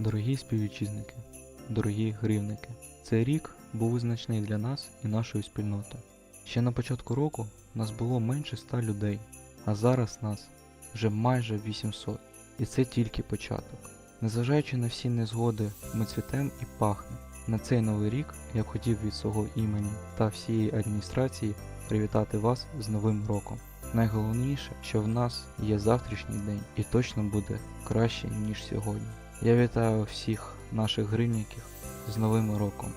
Дорогі співвітчизники, дорогі гривники, цей рік був визначний для нас і нашої спільноти. Ще на початку року нас було менше 100 людей, а зараз нас вже майже 800. І це тільки початок. Незважаючи на всі незгоди, ми цвітем і пахнем. На цей новий рік я б хотів від свого імені та всієї адміністрації привітати вас з Новим роком. Найголовніше, що в нас є завтрашній день і точно буде краще, ніж сьогодні. Я вітаю всіх наших гривників з Новим роком.